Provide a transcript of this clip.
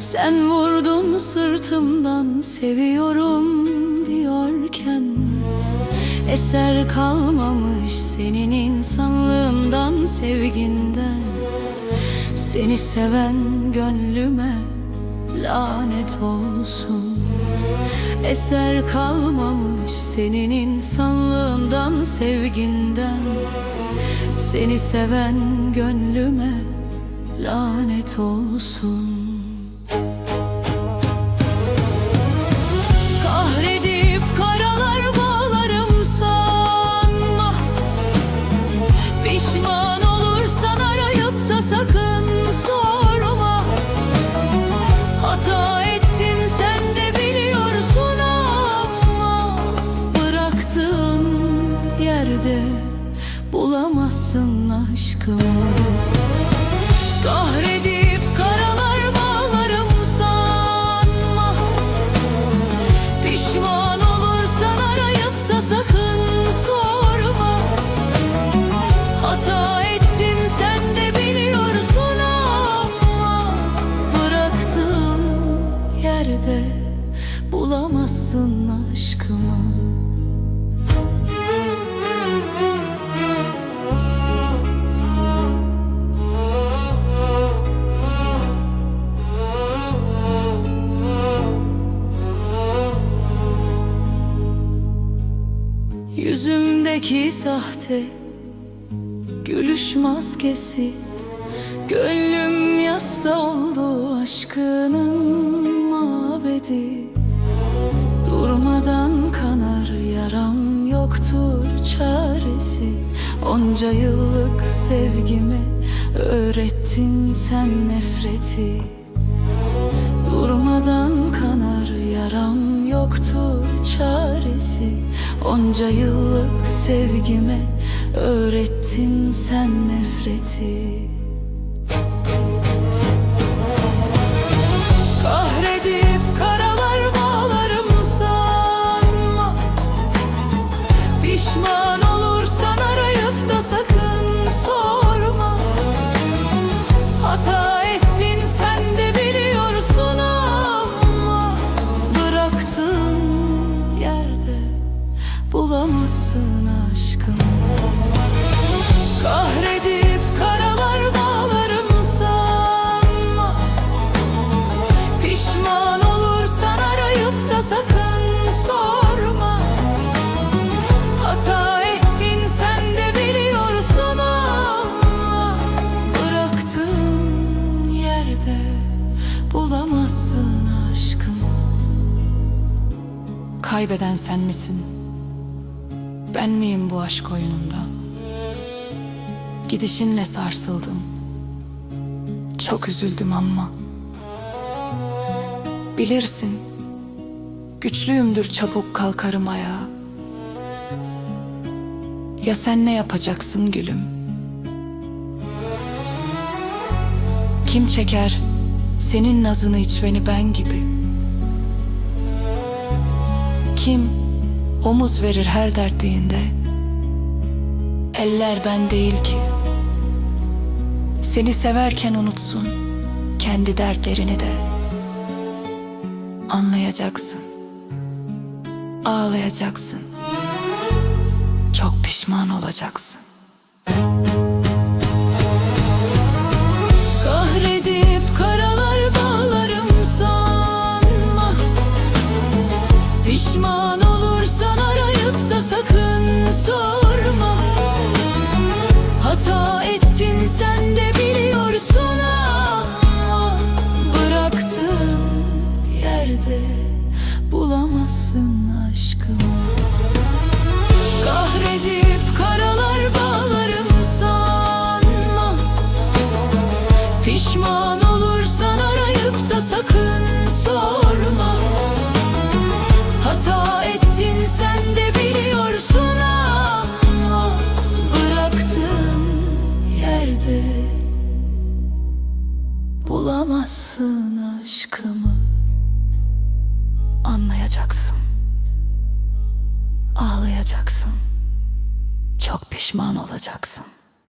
Sen vurdun sırtımdan seviyorum diyorken Eser kalmamış senin insanlığından sevginden. Seni seven gönlüme lanet olsun. Eser kalmamış senin insanlığından sevginden. Seni seven gönlüme lanet olsun. Kahredip karalar bağlarım sanma. Pişman olursan arayıp da sakın sorma. Hata ettin sen de biliyorsun ama Bıraktığın yerde bulamazsın aşkımı Kahredip Yüzümdeki sahte gülüş maskesi Gönlüm yasta oldu aşkının mabedi. Durmadan kanar yaram yoktur çaresi. Onca yıllık sevgime öğrettin sen nefreti. Durmadan kanar yaram yoktur çaresi Onca yıllık sevgime öğrettin sen nefreti sakın sorma Hata ettin sen de biliyorsun ama Bıraktığın yerde bulamazsın aşkımı Kaybeden sen misin? Ben miyim bu aşk oyununda? Gidişinle sarsıldım. Çok üzüldüm ama. Bilirsin, güçlüyümdür çabuk kalkarım ayağa. Ya sen ne yapacaksın gülüm? Kim çeker senin nazını içveni ben gibi? Kim omuz verir her dertliğinde? Eller ben değil ki. Seni severken unutsun kendi dertlerini de. Anlayacaksın. Ağlayacaksın. Çok pişman olacaksın. Aşkımı Anlayacaksın. Ağlayacaksın. Çok pişman olacaksın.